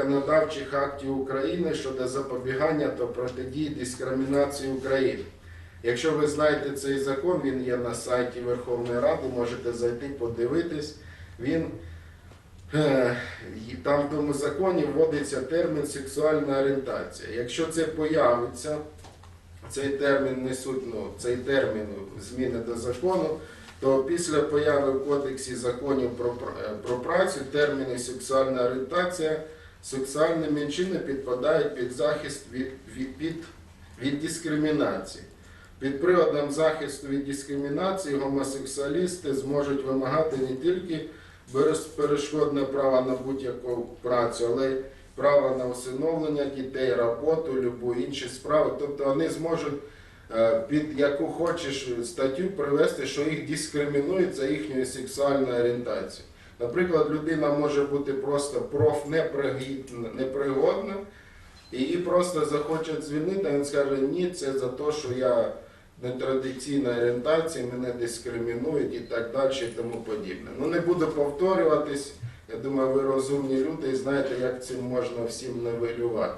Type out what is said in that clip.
законодавчих актів України щодо запобігання та протидії дискримінації України. Якщо ви знаєте цей закон, він є на сайті Верховної Ради, можете зайти подивитись. Він е, там в тому законі вводиться термін сексуальна орієнтація. Якщо це появиться, цей термін несуть, ну, цей термін зміни до закону, то після появи в Кодексі законів про, про працю терміни сексуальна орієнтація, сексуальні меншини підпадають під захист від, від, під, від дискримінації. Під приводом захисту від дискримінації гомосексуалісти зможуть вимагати не тільки безперешкодне право на будь-яку працю, але й право на усиновлення дітей, роботу, любу інші справи. Тобто вони зможуть е, під яку хочеш статтю привести, що їх дискримінують за їхньою сексуальною орієнтацією. Наприклад, людина може бути просто профнепригідна- непригодна, і її просто захочуть звільнити, а він скаже, ні, це за те, що я нетрадиційна орієнтація, мене дискримінують і так далі, і тому подібне. Ну не буду повторюватись. Я думаю, ви розумні люди і знаєте, як цим можна всім нивелювати.